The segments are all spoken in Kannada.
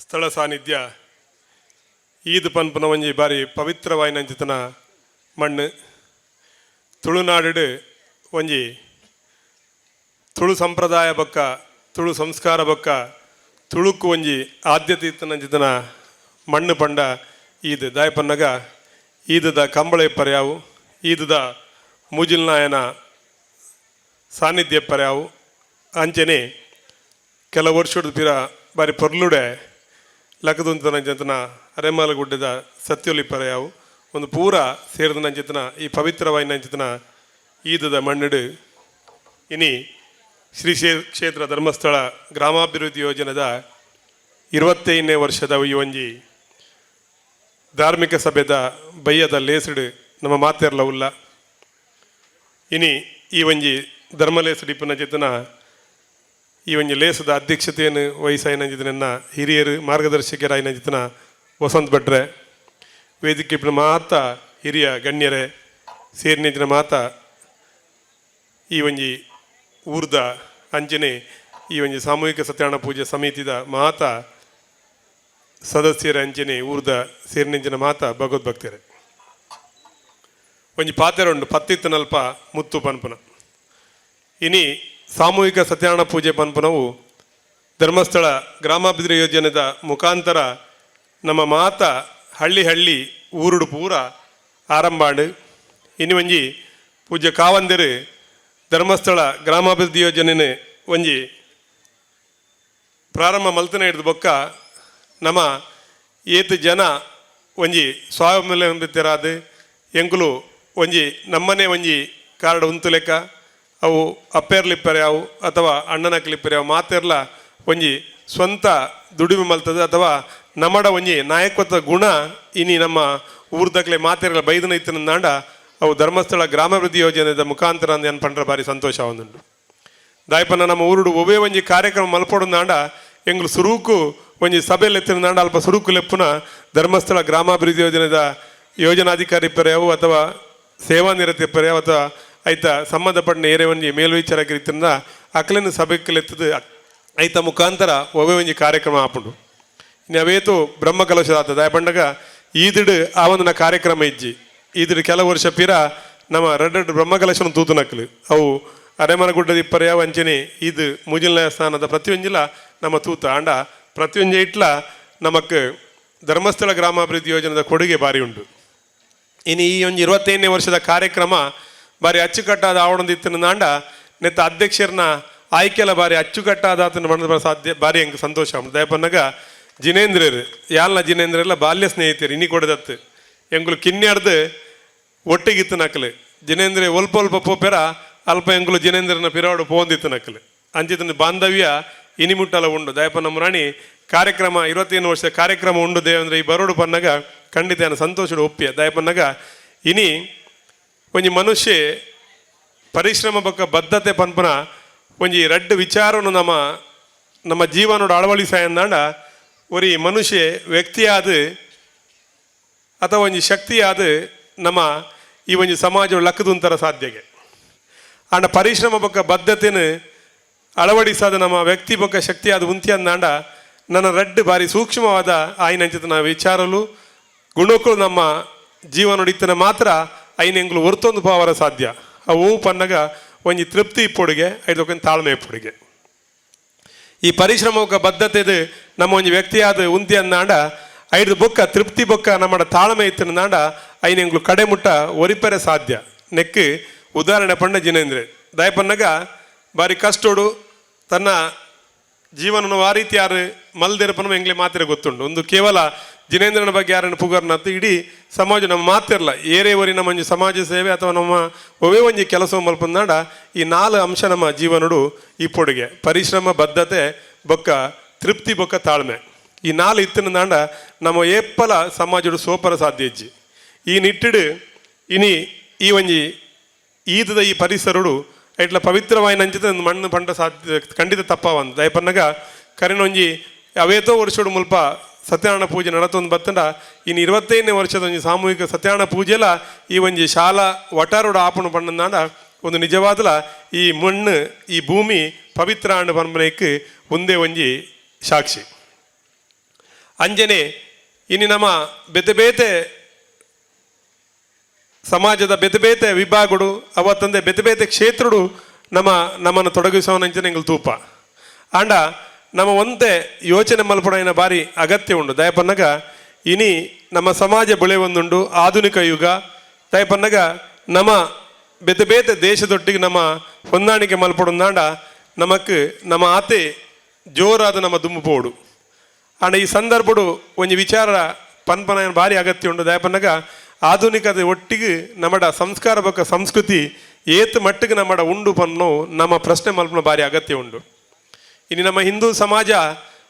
ಸ್ಥಳ ಸಾನ್ನಿಧ್ಯ ಈದ್ ಪನ್ಪನ ಒಂಜಿ ಬಾರಿ ಪವಿತ್ರವಾಯಿನಂಚಿತನ ಮಣ್ಣು ತುಳುನಾಡು ಒಂಜಿ ತುಳು ಸಂಪ್ರದಾಯ ಬಕ್ಕ, ತುಳು ಸಂಸ್ಕಾರ ಬಕ್ಕ ತುಳುಕು ಒಂಜಿ ಆದ್ಯತೆ ಇತ್ತನಂಚಿತನ ಮಣ್ಣು ಪಂಡ ಈದ್. ದಾಯಪನ್ನಗ ಈದದ ಕಂಬಳ ಪರ್ಯಾವು ಈದದ ಮುಜಿಲ್ನಾಯನ ಸಾನ್ನಿಧ್ಯ ಪರ್ಯಾವು ಅಂಚನೆ ಕೆಲ ವರ್ಷದ ಪಿರ ಬಾರಿ ಪೊರ್ಲುಡೆ ಲಕ್ಕದುಂತನ ಜಂತನ ಅರೆಮಾಲಗುಡ್ಡದ ಸತ್ಯೊಲಿ ಪರ್ಯಾವು ಒಂದು ಪೂರ ಸೇರಿದ ನಂಚಿತನ ಈ ಪವಿತ್ರವಾಯಿ ನಂಚಿತನ ಈದದ ಮಣ್ಣಿಡು. ಇನಿ ಶ್ರೀ ಕ್ಷೇತ್ರ ಧರ್ಮಸ್ಥಳ ಗ್ರಾಮಾಭಿವೃದ್ಧಿ ಯೋಜನೆದ ಇರುವತ್ತೈದನೇ ವರ್ಷದ ಈ ಒಂಜಿ ಧಾರ್ಮಿಕ ಸಭೆದ ಬಯ್ಯದ ಲೇಸಡು ನಮ್ಮ ಮಾತೆರ್ಲ ಉಲ್ಲ ಇನಿ ಈ ಒಂಜಿ ಧರ್ಮಲೇಸುಡು ಇಪ್ಪನ ಚಿತ್ತನ ಈ ಲೇಸದ ಅಧ್ಯಕ್ಷತೆಯನ್ನು ನನ್ನ ಹಿರಿಯರು ಮಾರ್ಗದರ್ಶಕರಾಯಿನ ನಂಜಿತನ ವಸಂತ್ ಭಟ್ರೆ, ವೇದಿಕೆ ಮಾತ ಹಿರಿಯ ಗಣ್ಯರೇ ಸೇರಿನ ಮಾತ ಈ ಒಂಜಿ ಊರ್ದ ಅಂಜನೆ, ಈ ಒಂಜಿ ಸಾಮೂಹಿಕ ಸತ್ಯನಾರಾಯಣ ಪೂಜೆ ಸಮಿತಿದ ಮಾತ ಸದಸ್ಯರ ಅಂಜನೆ, ಊರ್ದ ಸೇರಿನಿಂಚಿನ ಮಾತ ಭಗವದ್ಭಕ್ತರೇ. ಒಂಜಿ ಪಾತೆರ ಉಂಡು ಪತ್ತಿತ್ತು ಮುತ್ತು ಪನ್ಪುನ. ಇನಿ ಸಾಮೂಹಿಕ ಸತ್ಯನಾರಾಯಣ ಪೂಜೆ ಪಂಪನವು ಧರ್ಮಸ್ಥಳ ಗ್ರಾಮಾಭಿವೃದ್ಧಿ ಯೋಜನೆದ ಮುಖಾಂತರ ನಮ್ಮ ಮಾತ ಹಳ್ಳಿ ಹಳ್ಳಿ ಊರುಡು ಪೂರ ಆರಂಭಾಂಡು ಇನ್ನು ಒಂಜಿ ಪೂಜ್ಯ ಕಾವಂದಿರು ಧರ್ಮಸ್ಥಳ ಗ್ರಾಮಾಭಿವೃದ್ಧಿ ಯೋಜನೆ ಒಂಜಿ ಪ್ರಾರಂಭ ಮಲ್ತನ ಹಿಡಿದು ಬೊಕ್ಕ ನಮ್ಮ ಏತು ಜನ ಒಂಜಿ ಸ್ವಾವಲಂಬಿತರಾದ ಎಂಕುಲು ಒಂಜಿ ನಮ್ಮನೆ ಒಂಜಿ ಕಾರ್ಡ್ ಉಂತು ಲೆಕ್ಕ ಅವು ಅಪ್ಪೆರ್ಲಿಪ್ಪರೆ ಅವು ಅಥವಾ ಅಣ್ಣನಕ್ಲಿಪ್ಪರೆ ಅವು ಮಾತೆರ್ಲ ಒಂಜಿ ಸ್ವಂತ ದುಡಿಮೆ ಮಲ್ತದೆ ಅಥವಾ ನಮ್ಮಡ ಒಂಜಿ ನಾಯಕತ್ವ ಗುಣ ಇನಿ ನಮ್ಮ ಊರ್ದಕ್ಲೆ ಮಾತೆರ್ಲ ಬೈದನ ಇತ್ತಿನ ನಾಂಡ ಅವು ಧರ್ಮಸ್ಥಳ ಗ್ರಾಮಾಭಿವೃದ್ಧಿ ಯೋಜನೆದ ಮುಖಾಂತರ ಅಂದ್ ಪಂಡ್ರ ಬಾರಿ ಸಂತೋಷ ಒಂದುಂಡು ದಾಯಪನ ನಮ್ಮ ಊರುಡು ಒಬೇ ಒಂಜಿ ಕಾರ್ಯಕ್ರಮ ಮಲ್ಪೊಡು ನಾಂಡ ಎಂಗ್ಲು ಸುರುಕು ಒಂಜಿ ಸಭೆಯಲ್ಲಿ ಎತ್ತಿನ ನಾಂಡ ಅಲ್ಪ ಸುರುಕು ಲೆಪ್ಪುನ ಧರ್ಮಸ್ಥಳ ಗ್ರಾಮಾಭಿವೃದ್ಧಿ ಯೋಜನೆದ ಯೋಜನಾಧಿಕಾರಿ ಪರ್ಯಾವು ಅಥವಾ ಸೇವಾ ನಿರತಿ ಪರ್ಯಾವು ಅಥವಾ ಐತ ಸಂಬಂಧಪಟ್ಟ ಏರೆ ಒಂಜಿ ರೀತಿಯಿಂದ ಅಕಲಿನ ಅಕ್ಲೆನ ಸಭೆಗೆ ಎತ್ತದ ಐತ ಮುಖಾಂತರ ಒವೆ ಒಂಜಿ ಕಾರ್ಯಕ್ರಮ ಆಪುಂಡು ಅವೇತು ಬ್ರಹ್ಮ ಆತದ ಪಂಡಗ ಈದಿಡು ಆ ಒಂದು ಕಾರ್ಯಕ್ರಮ ಇಜ್ಜಿ. ಈದಿಡು ಕೆಲವು ವರ್ಷ ಪಿರ ನಮ್ಮ ರೆಡ್ ಬ್ರಹ್ಮ ಕಲಶನ ತೂತು ನಕ್ಲು. ಅವು ಅರೆಮನಗುಡ್ಡದ ಇಪ್ಪರ್ಯ ವಂಚನೆ ಇದು ಮುಜಿಲ್ ಸ್ಥಾನದ ಪ್ರತಿಯೊಂಜಿಲ ನಮ್ಮ ತೂತ. ಆಂಡ ಪ್ರತಿಯೊಂಜ ಇಟ್ಲ ನಮಕ್ ಧರ್ಮಸ್ಥಳ ಗ್ರಾಮಾಭಿವೃದ್ಧಿ ಯೋಜನೆದ ಕೊಡುಗೆ ಬಾರಿ ಉಂಟು. ಇನ್ನು ಈ ಒಂದು ಇರುವತ್ತೈದನೇ ವರ್ಷದ ಕಾರ್ಯಕ್ರಮ ಬಾರಿ ಅಚ್ಚುಕಟ್ಟಾದ ಆವಡೊಂದಿತ್ತಿನ ದಾಂಡ ನೆತ್ತ ಅಧ್ಯಕ್ಷರನ್ನ ಆಯ್ಕೆಲ ಬಾರಿ ಅಚ್ಚುಕಟ್ಟಾದ ಆತನ ಮನದ ಸಾಧ್ಯ ಬಾರಿ ಹೆಂಗೆ ಸಂತೋಷ ದಯಪನ್ನಗ ಜಿನೇಂದ್ರರು, ಯಾಲ್ನ ಜಿನೇಂದ್ರೆಲ್ಲ ಬಾಲ್ಯ ಸ್ನೇಹಿತರು, ಇನಿ ಕೊಡದತ್ತು. ಎಂಗುಲು ಕಿನ್ಯಾಡ್ದು ಒಟ್ಟಿಗಿತ್ತು ನಕಲು. ಜಿನೇಂದ್ರ ಒಲ್ಪ ಒಲ್ಪ ಪೋಪೆರ ಅಲ್ಪ ಎಂಗುಲು ಜಿನೇಂದ್ರನ ಪಿರಾಡು ಪೋಂದಿತ್ತು ನಕಲು. ಅಂಚಿತನ ಬಾಂಧವ್ಯ ಇನಿಮುಟ್ಟಲ ಉಂಡು. ದಯಪನ್ನ ಮುರಾಣಿ, ಕಾರ್ಯಕ್ರಮ ಇರುವತ್ತೇನು ವರ್ಷ ಕಾರ್ಯಕ್ರಮ ಉಂಡು ದೇವಂದ್ರೆ ಈ ಬರೋಡು ಪನ್ನಗ ಖಂಡಿತ ಸಂತೋಷ ಒಪ್ಪಿಯ. ದಯಪನ್ನಗ ಇನಿ ಒಂಜಿ ಮನುಷ್ಯ ಪರಿಶ್ರಮ ಬೊಕ್ಕ ಬದ್ಧತೆ ಪನ್ಪುನ ಒಂಜಿ ರಡ್ಡ್ ವಿಚಾರವನ್ನು ನಮ್ಮ ನಮ್ಮ ಜೀವನೋಡು ಅಳವಡಿಸಾಯಂದಾಂಡ ಒರಿ ಮನುಷ್ಯ ವ್ಯಕ್ತಿಯಾದ ಅಥವಾ ಒಂಜಿ ಶಕ್ತಿಯಾದ ನಮ್ಮ ಈ ಒಂಜಿ ಸಮಾಜ ಲಕ್ಕದುಂತರ ಸಾಧ್ಯಗೆ. ಆಂಡ ಪರಿಶ್ರಮ ಬೊಕ್ಕ ಬದ್ಧತೆನ ಅಳವಡಿಸಾದ ನಮ್ಮ ವ್ಯಕ್ತಿ ಬೊಕ್ಕ ಶಕ್ತಿಯಾದ ಉಂತಿ ಅಂದಾಂಡ ನನ್ನ ರಡ್ಡ್ ಬಾರಿ ಸೂಕ್ಷ್ಮವಾದ ಆಯ್ನಂಚಿತನ ವಿಚಾರಲು ಗುಣಕ್ಕೂ ನಮ್ಮ ಜೀವನೊಡಿತನ ಮಾತ್ರ ಐನೆಂಗ್ಲು ಹೊರತೊಂದು ಪಾವರ ಸಾಧ್ಯ. ಅವು ಪನ್ನಗ ಒಂಜಿ ತೃಪ್ತಿ ಇಪ್ಪೊಡಿಗೆ ಐದೊಂದು ತಾಳ್ಮೆ ಪೊಡಿಗೆ ಈ ಪರಿಶ್ರಮಕ್ಕೆ ಬದ್ಧತೆದು ನಮ್ಮ ಒಂದು ವ್ಯಕ್ತಿಯಾದ ಉಂತಿ ಅಂದಾಂಡ ಐದು ಬೊಕ್ಕ ತೃಪ್ತಿ ಬೊಕ್ಕ ನಮ್ಮ ತಾಳ್ಮೆ ಇತ್ತಾಂಡ ನಾಂಡ ಐನೆಂಗ್ಲು ಕಡೆ ಮುಟ್ಟ ಒರಿಪರೆ ಸಾಧ್ಯ. ನೆಕ್ ಉದಾಹರಣೆ ಪಂಡ ಜಿನೇಂದ್ರೆ ದಯಪನ್ನಗ ಬಾರಿ ಕಷ್ಟೋಡು ತನ್ನ ಜೀವನನ ಆ ರೀತಿ ಯಾರು ಮಲ್ದಿರಪ್ಪನ ಎಂಗ್ಲೆ ಮಾತ್ರ ಗೊತ್ತುಂಡು. ಒಂದು ಕೇವಲ ಜಿನೇಂದ್ರನ ಬಗ್ಗೆ ಯಾರನ್ನು ಪುಗರ್ನತ್ತು ಇಡೀ ಸಮಾಜ ನಮ್ಮ ಮಾತಿರಲ್ಲ ಏರೇ ಒರಿ ನಮ್ಮ ಒಂಜಿ ಸಮಾಜ ಸೇವೆ ಅಥವಾ ನಮ್ಮ ಒವೇ ಒಂಜಿ ಕೆಲಸ ಮಲ್ಪಂದಾಂಡ ಈ ನಾಲ್ ಅಂಶ ನಮ್ಮ ಜೀವನಡು ಈ ಪೊಡುಗೆ. ಪರಿಶ್ರಮ, ಬದ್ಧತೆ, ಬೊಕ್ಕ ತೃಪ್ತಿ, ಬೊಕ್ಕ ತಾಳ್ಮೆ. ಈ ನಾಲ್ ಇತ್ತಿನ ದಾಂಡ ನಮ್ಮ ಏಪ್ಪಲ ಸಮಾಜಡು ಸೋಪರ ಸಾಧ್ಯ ಇಜ್ಜಿ. ಈ ನಿಟ್ಟಿಡು ಇನಿ ಈ ಒಂಜಿ ಈದದ ಈ ಪರಿಸರಡು ಇಟ್ಲ ಪವಿತ್ರವಾಯಿ ನಂಚಿದ ಮಣ್ಣು ಪಂಡ ಸಾಧ್ಯ ಖಂಡಿತ ತಪ್ಪವಂದು. ದಯಪನ್ನಗ ಕರೆನೊಂಜಿ ಅವೇತೋ ವರ್ಷಡು ಮುಲ್ಪ ಸತ್ಯನಾರಾಯಣ ಪೂಜೆ ನಡತೊಂದು ಬತ್ತಂಡ, ಇನ್ನು ಇರುವತ್ತೈದನೇ ವರ್ಷದ ಒಂಜಿ ಸಾಮೂಹಿಕ ಸತ್ಯನಾರಾಯಣ ಪೂಜೆಲ ಈ ಒಂಜಿ ಶಾಲಾ ವಟಾರೋಡ ಆಪಣ ಪಂಡಂದಾಂಡ ಒಂದು ನಿಜವಾದಲ ಈ ಮಣ್ಣು, ಈ ಭೂಮಿ ಪವಿತ್ರ ಆಂಡ ಪರಂಪರೆಗೆ ಒಂದೇ ಒಂಜಿ ಸಾಕ್ಷಿ. ಅಂಜನೆ, ಇನ್ನು ನಮ್ಮ ಬೆತೆ ಬೇತೆ ಸಮಾಜದ ಬೆತೆ ಬೇತೆ ವಿಭಾಗಗಳು ಅವತ್ತಂದೆ ಬೆತೆ ಬೇತೆ ಕ್ಷೇತ್ರಗಳು ನಮ್ಮ ನಮ್ಮನ್ನು ತೊಡಗಿಸೋನಂಚನೆ ಎಂಗಳು ತೂಪ. ಆಂಡ ನಮ್ಮ ಒಂದೇ ಯೋಚನೆ ಮಲ್ಪಡ ಬಾರಿ ಅಗತ್ಯ ಉಂಡು ದಯಪನ್ನಗ ಇನಿ ನಮ್ಮ ಸಮಾಜ ಬೆಳೆಯೊಂದುಂಡು ಆಧುನಿಕ ಯುಗ. ದಯಪನ್ನಗ ನಮ್ಮ ಬೇತೆ ಬೇತೆ ದೇಶದೊಟ್ಟಿಗೆ ನಮ್ಮ ಹೊಂದಾಣಿಕೆ ಮಲ್ಪಡೊಂದಾಂಡ ನಮಕ್ ನಮ್ಮ ಆತೆ ಜೋರಾದ ನಮ್ಮ ದುಮ್ಮುಪೋಡು ಅಂಡ ಈ ಸಂದರ್ಭಡು ಒಂಜಿ ವಿಚಾರ ಪನ್ಪನ ಭಾರಿ ಅಗತ್ಯ ಉಂಡು ದಯಪನ್ನಗ ಆಧುನಿಕತೆ ಒಟ್ಟಿಗೆ ನಮ್ಮಡ ಸಂಸ್ಕಾರ ಬೊಕ್ಕ ಸಂಸ್ಕೃತಿ ಏತ್ ಮಟ್ಟಿಗೆ ನಮ್ಮಡ ಉಂಡು ಪನ್ನು ನಮ್ಮ ಪ್ರಶ್ನೆ ಮಲ್ಪನ ಭಾರಿ ಅಗತ್ಯ ಉಂಡು ಇನ್ನು ನಮ್ಮ ಹಿಂದೂ ಸಮಾಜ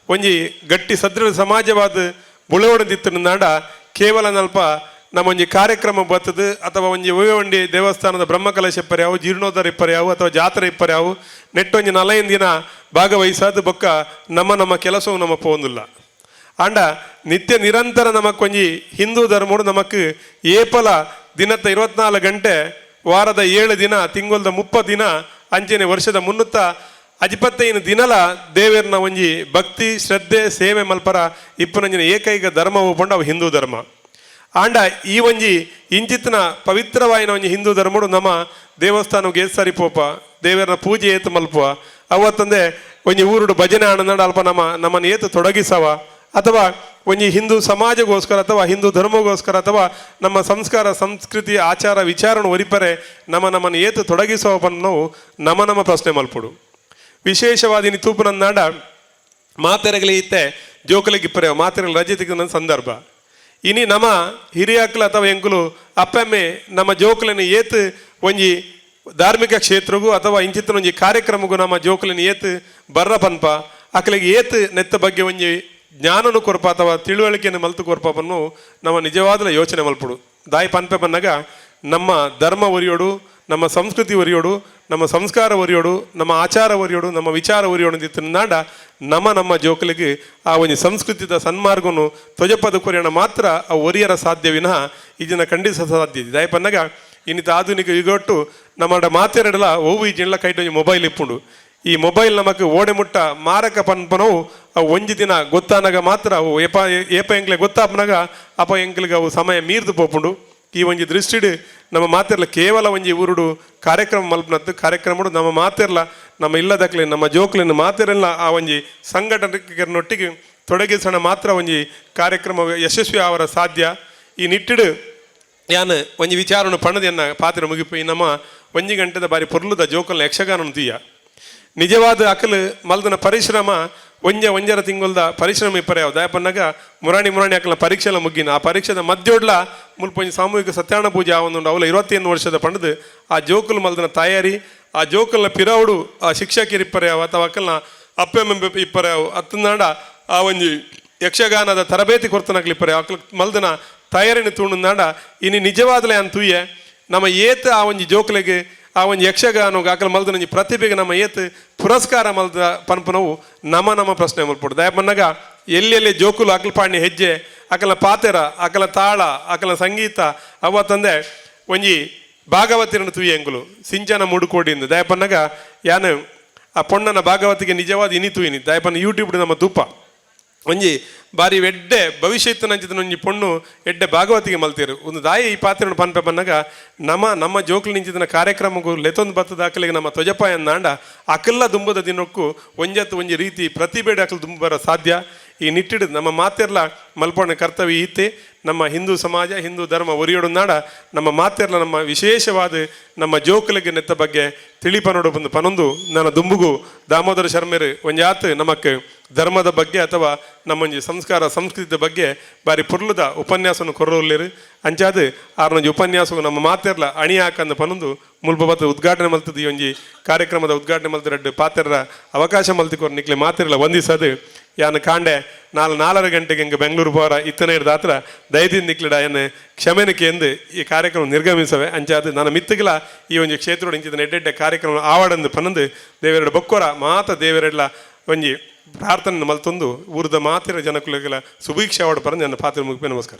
ಒಂಜಿ ಗಟ್ಟಿ ಸದೃಢ ಸಮಾಜವಾದ ಬುಳವಡದಿತ್ತನಾಡ ಕೇವಲ ನಲ್ಪ ನಮ್ಮ ಒಂಜಿ ಕಾರ್ಯಕ್ರಮ ಬರ್ತದೆ ಅಥವಾ ಒಂಜಿ ಉಯವಂಡಿ ದೇವಸ್ಥಾನದ ಬ್ರಹ್ಮಕಲಶ ಇಪ್ಪರ್ಯಾವು, ಜೀರ್ಣೋದ್ಧಾರ ಇಪ್ಪರ್ಯಾವು ಅಥವಾ ಜಾತ್ರೆ ಇಪ್ಪರ್ಯಾವು, ನೆಟ್ಟೊಂಜಿ ನಲೈನ್ ದಿನ ಭಾಗವಹಿಸಾದ ಬೊಕ್ಕ ನಮ್ಮ ನಮ್ಮ ಕೆಲಸವು ನಮ್ಮ ಪೋಂದಿಲ್ಲ ಆಂಡ ನಿತ್ಯ ನಿರಂತರ ನಮಕ್ಕೊಂಜಿ ಹಿಂದೂ ಧರ್ಮಡು ನಮಕ್ ಏಪಲ ದಿನತ್ತ ಇರುವತ್ನಾಲ್ಕು ಗಂಟೆ ವಾರದ ಏಳು ದಿನ, ತಿಂಗಳದ ಮುಪ್ಪ ದಿನ, ಅಂಚನೆ ವರ್ಷದ ಮುನ್ನೂತ್ತ ಅಜಿಪತ್ತೈನು ದಿನಲ ದೇವೇರ್ನ ಒಂಜಿ ಭಕ್ತಿ, ಶ್ರದ್ಧೆ, ಸೇವೆ ಮಲ್ಪರ ಇಪ್ಪನಂಜಿನ ಏಕೈಕ ಧರ್ಮ ಉಪಂಡ ಅವು ಹಿಂದೂ ಧರ್ಮ. ಆಂಡ ಈ ಒಂಜಿ ಇಂಚಿತ್ತಿನ ಪವಿತ್ರವಾಯಿನ ಒಂಜಿ ಹಿಂದೂ ಧರ್ಮಡು ನಮ್ಮ ದೇವಸ್ಥಾನ ಏತ್ ಪೋಪ ದೇವರನ್ನ ಪೂಜೆ ಏತು ಮಲ್ಪುವ. ಅವತ್ತಂದೆ ಒಂಜಿ ಊರುಡು ಭಜನೆ ಆನಂದ ಅಲ್ಪ ನಮ್ಮ, ನಮ್ಮನ್ನು ಏತು ತೊಡಗಿಸವ. ಅಥವಾ ಒಂಜಿ ಹಿಂದೂ ಸಮಾಜಗೋಸ್ಕರ ಅಥವಾ ಹಿಂದೂ ಧರ್ಮಗೋಸ್ಕರ ಅಥವಾ ನಮ್ಮ ಸಂಸ್ಕಾರ, ಸಂಸ್ಕೃತಿ, ಆಚಾರ ವಿಚಾರಣ ಒರಿಪರೆ ನಮ್ಮ ನಮ್ಮನ್ನು ಏತು ತೊಡಗಿಸುವವನ್ನು ನಮ್ಮ ನಮ್ಮ ಪ್ರಶ್ನೆ ಮಲ್ಪುಡು. ವಿಶೇಷವಾದ ಇನ್ನು ನಾಡ ಮಾತೆರಗಲಿ ಇತ್ತೆ ಜೋಕಲಿಗೆ ಇಪ್ಪರೆ ಮಾತೆರೆಗಳು ರಜೆ ತೆಗೆದ ಸಂದರ್ಭ. ಇನಿ ನಮ ಹಿರಿಯಕ್ಕಲು ಅಥವಾ ಎಂಕುಲು ಅಪ್ಪಮ್ಮೆ ನಮ್ಮ ಜೋಕಲನ್ನು ಏತು ಒಂಜಿ ಧಾರ್ಮಿಕ ಕ್ಷೇತ್ರಗೂ ಅಥವಾ ಇಂಚಿತ್ತಿನ ಒಂಜಿ ಕಾರ್ಯಕ್ರಮಗೂ ನಮ್ಮ ಜೋಕಲನ್ನು ಏತು ಬರ್ರ ಪನ್ಪ. ಅಕ್ಕಲಿಗೆ ಏತು ನೆತ್ತ ಬಗ್ಗೆ ಒಂಜಿ ಜ್ಞಾನನು ಕೊರಪ ಅಥವಾ ತಿಳುವಳಿಕೆಯನ್ನು ಮಲ್ತು ಕೊರಪನ್ನು ನಮ್ಮ ನಿಜವಾದ ಯೋಚನೆ ಮಲ್ಪಡು. ದಾಯಿ ಪನ್ಪೆ ಬಂದಾಗ ನಮ್ಮ ಧರ್ಮ ಒರಿಯೋಡು ನಮ್ಮ ಸಂಸ್ಕೃತಿ ಒರಿಯೋಡು, ನಮ್ಮ ಸಂಸ್ಕಾರ ಒರಿಯೋಡು, ನಮ್ಮ ಆಚಾರ ಒರಿಯೋಡು, ನಮ್ಮ ವಿಚಾರ ಒರಿಯೋಡು ಅಂದಿತ್ತನಾಡ ನಮ್ಮ ನಮ್ಮ ಜೋಕಲಿಗೆ ಆ ಒಂದು ಸಂಸ್ಕೃತಿದ ಸನ್ಮಾರ್ಗನು ತ್ವಜಪದ ಕೊರಿಯಣ ಮಾತ್ರ ಆ ಒರಿಯರ ಸಾಧ್ಯ ವಿನಃ ಇದನ್ನು ಖಂಡಿಸ ಸಾಧ್ಯ ಇದೆ. ದಯಪನ್ನಾಗ ಇನ್ನಿತ ಆಧುನಿಕ ಯುಗಟ್ಟು ನಮ್ಮ ಮಾತೆರಡಲ ಓವು ಈ ಜನಲ ಕೈಟ್ ಮೊಬೈಲ್ ಇಪ್ಪುಂಡು. ಈ ಮೊಬೈಲ್ ನಮಗೆ ಓಡೆ ಮುಟ್ಟ ಮಾರಕ ಪನ್ಪನವು ಅವು ಒಂಜಿ ದಿನ ಗೊತ್ತಾನಾಗ ಮಾತ್ರ ಅವು ಏಪ ಏಪ ಎಂಕ್ಲೆ ಗೊತ್ತಾಪನಾಗ ಅಪ ಎಂಕ್ಲಿಗೆ ಅವು ಸಮಯ ಮೀರ್ದು ಪೋಪುಂಡು. ಈ ಒಂಜಿ ದೃಷ್ಟಿಡ್ ನಮ್ಮ ಮಾತೆರ್ಲ ಕೇವಲ ಒಂಜಿ ಊರುಡು ಕಾರ್ಯಕ್ರಮ ಮಲ್ಪನದ್ದು, ಕಾರ್ಯಕ್ರಮಡು ನಮ್ಮ ಮಾತೆರ್ಲ, ನಮ್ಮ ಇಲ್ಲದಕ್ಲೆ ನಮ್ಮ ಜೋಕ್ಲಿನ ಮಾತೆರೆಲ್ಲ ಆ ಒಂಜಿ ಸಂಘಟನೆಗರನ್ನೊಟ್ಟಿಗೆ ತೊಡಗಿಸೋಣ ಮಾತ್ರ ಒಂಜಿ ಕಾರ್ಯಕ್ರಮ ಯಶಸ್ವಿ ಆವರ ಸಾಧ್ಯ. ಈ ನಿಟ್ಟಿಡು ಯಾನ್ ಒಂಜಿ ವಿಚಾರನು ಪಣದೆನ್ನ ಪಾತ್ರ ಮುಗಿಪೋಯಿ ನಮ್ಮ ಒಂಜಿ ಗಂಟೆದ ಬಾರಿ ಪೊರ್ಲುದ ಜೋಕಲ್ನ ಯಕ್ಷಗಾನ ತೀಯ. ನಿಜವಾದ ಅಕಲು ಮಲ್ದನ ಪರಿಶ್ರಮ ಒಂಜ ಒಂಜರ ತಿಂಗಳದ ಪರಿಶ್ರಮ ಇಪ್ಪರೆ ಯಾವ ದಯಪನ್ನಾಗ ಮುರಾಣಿ ಮುರಾಣಿ ಹಾಕಲ ಪರೀಕ್ಷೆಲ ಮುಗ್ಗಿನ. ಆ ಪರೀಕ್ಷೆದ ಮಧ್ಯೋಡ್ಲ ಮುಲ್ಪೊಂಜಿ ಸಾಮೂಹಿಕ ಸತ್ಯಾಣ ಪೂಜೆ ಆವೊಂದುಂಡು. ಅವಲ ಇರುವತ್ತೇನು ವರ್ಷದ ಪಂಡದು ಆ ಜೋಕುಲ್ ಮಲ್ದನ ತಯಾರಿ, ಆ ಜೋಕಲ್ನ ಪಿರಾವುಡು, ಆ ಶಿಕ್ಷಕಿರು ಇಪ್ಪರೆ ಯಾವ ಅಥವಾ ಅಕಲ್ನ ಅಪ್ಪೆಮ್ಮ ಇಪ್ಪರೆ ಯಾವ ಅತ್ತನಾಡ ಆ ಒಂಜಿ ಯಕ್ಷಗಾನದ ತರಬೇತಿ ಕೊರ್ತನಕ್ಲಿ ಇಪ್ಪರೆ ಅಕಲ್ ಮಲ್ದನ ತಯಾರಿನ ತೂಂಡುನಾಡ ಇನ್ನು ನಿಜವಾದಲೇ ಅಂತೂಯೆ ನಮ್ಮ ಏತ ಆ ಒಂಜಿ ಜೋಕಲೆಗೆ ಆ ಒಂದು ಯಕ್ಷಗಾನ ಆಕಲ ಮಲ್ದ ನಂಜಿ ಪ್ರತಿಭೆಗೆ ನಮ್ಮ ಏತ್ ಪುರಸ್ಕಾರ ಮಲ್ದ ಪನ್ಪನವು ನಮ ನಮ್ಮ ಪ್ರಶ್ನೆ ಮಲ್ಪಡು ದಯ ಬಂದಾಗ ಎಲ್ಲಿ ಜೋಕುಲು ಅಕಲ್ ಪಾಣಿ ಹೆಜ್ಜೆ, ಅಕಲ ಪಾತೆರ, ಅಕಲ ತಾಳ, ಅಕಲ ಸಂಗೀತ ಅವ ತಂದೆ ಒಂಜಿ ಭಾಗವತಿರನ್ನು ತುಯಿ ಎಂಗುಲು, ಸಿಂಚನ ಮುಡುಕೋಡಿಂದ. ದಯ ಪನ್ನಗ ಯಾನು ಆ ಪೊಣ್ಣನ ಭಾಗವತಿಗೆ ನಿಜವಾದ ಇನಿ ತುಯಿನಿ. ದಯಪನ್ನ ಯೂಟ್ಯೂಬ್ ನಮ್ಮ ತೂಪ ಒಂಜಿ ಬಾರಿ ಎಡ್ಡೆ ಭವಿಷ್ಯತ್ತು ನಂಚಿದ ಒಂಜಿ ಪೊಣ್ಣು ಎಡ್ಡೆ ಭಾಗವತಿಗೆ ಮಲ್ತೀರು. ಒಂದು ದಾಯಿ ಈ ಪಾತ್ರೆಯನ್ನು ಪನ್ಪೆ ಬಂದಾಗ ನಮ್ಮ ನಮ್ಮ ಜೋಕ್ಲು ನಿಂಚಿದ ಕಾರ್ಯಕ್ರಮಕ್ಕೂ ಲೆತೊಂದು ಬತ್ತದ ದಾಖಲೆಗೆ ನಮ್ಮ ತ್ವಜಪ ಎಂದಾಂಡ ಅಕಲ್ಲ ದುಂಬದ ದಿನಕ್ಕೂ ಒಂಜತ್ತು ಒಂಜಿ ರೀತಿ ಪ್ರತಿಭೆಡೆ ಅಕಲ್ ದುಂಬರ ಸಾಧ್ಯ. ಈ ನಿಟ್ಟಿಡ್ ನಮ್ಮ ಮಾತೆರ್ಲ ಮಲ್ಪಣೆ ಕರ್ತವ್ಯ ಈತೆ ನಮ್ಮ ಹಿಂದೂ ಸಮಾಜ, ಹಿಂದೂ ಧರ್ಮ ಒರಿಯೋಡು ನಾಡ, ನಮ್ಮ ಮಾತೆರ್ಲ ನಮ್ಮ ವಿಶೇಷವಾದ ನಮ್ಮ ಜೋಕಲಿಗೆ ನೆತ್ತ ಬಗ್ಗೆ ತಿಳಿಪನೋಡು ಬಂದು ಪನೊಂದು. ನನ್ನ ದುಂಬುಗು ದಾಮೋದರ ಶರ್ಮರು, ಒಂಜಾತ್ ನಮಕ್ ಧರ್ಮದ ಬಗ್ಗೆ ಅಥವಾ ನಮ್ಮೊಂಜಿ ಸಂಸ್ಕಾರ ಸಂಸ್ಕೃತಿಯ ಬಗ್ಗೆ ಬಾರಿ ಪುರ್ಲದ ಉಪನ್ಯಾಸವನ್ನು ಕೊರೊಲ್ಲೇರು ಅಂಚಾದ ಆರ್ನೊಂಜಿ ಉಪನ್ಯಾಸವು ನಮ್ಮ ಮಾತೆರ್ಲ ಅಣಿ ಹಾಕಂದು ಪನೊಂದು ಮುಲ್ಪ ಉದ್ಘಾಟನೆ ಮಲ್ತದ ಈ ಒಂಜಿ ಕಾರ್ಯಕ್ರಮದ ಉದ್ಘಾಟನೆ ಮಲ್ತ ರಡ್ಡು ಪಾತೆರ್ರ ಅವಕಾಶ ಮಲ್ತಿಕೊರ್ ನಿಕ್ಲೆ ಮಾತೆರ್ಲ ವಂದಿಸದು. ಯಾನ್ ಕಾಂಡೆ ನಾಲ್ ನಾಲ್ಕರ ಗಂಟೆಗೆ ಹಿಂಗೆ ಬೆಂಗಳೂರು ಪೋರ ಇತ್ತನೇ ಹಿಡ್ದು ಆತ್ರ ದಯದಿಂದ ನಿಕ್ಲಿಡ ಏನು ಕ್ಷಮೆನಕ್ಕೆ ಎಂದು ಈ ಕಾರ್ಯಕ್ರಮ ನಿರ್ಗಮಿಸವೆ. ಅಂಚಾದ ನನ್ನ ಮಿತ್ತಗಿಲ ಈ ಒಂದು ಕ್ಷೇತ್ರ ಇಂಚಿದ ಎಡ್ಡೆಡ್ಡೆ ಕಾರ್ಯಕ್ರಮ ಆವಾಡಂದು ಪನ್ನಂದು ದೇವೆರಡು ಬೊಕ್ಕೊರ ಮಾತ ದೇವೆರಡ್ಲ ಒಂಜಿ ಪ್ರಾರ್ಥನೆ ಮಲ್ತೊಂದು ಊರದ ಮಾತಿರ ಜನಕುಲಗಳ ಸುಭೀಕ್ಷ ಆವಾಡ ಪರಂದು ನನ್ನ ಪಾತ್ರ ಮುಗಿಪೆ ನಮಸ್ಕಾರ.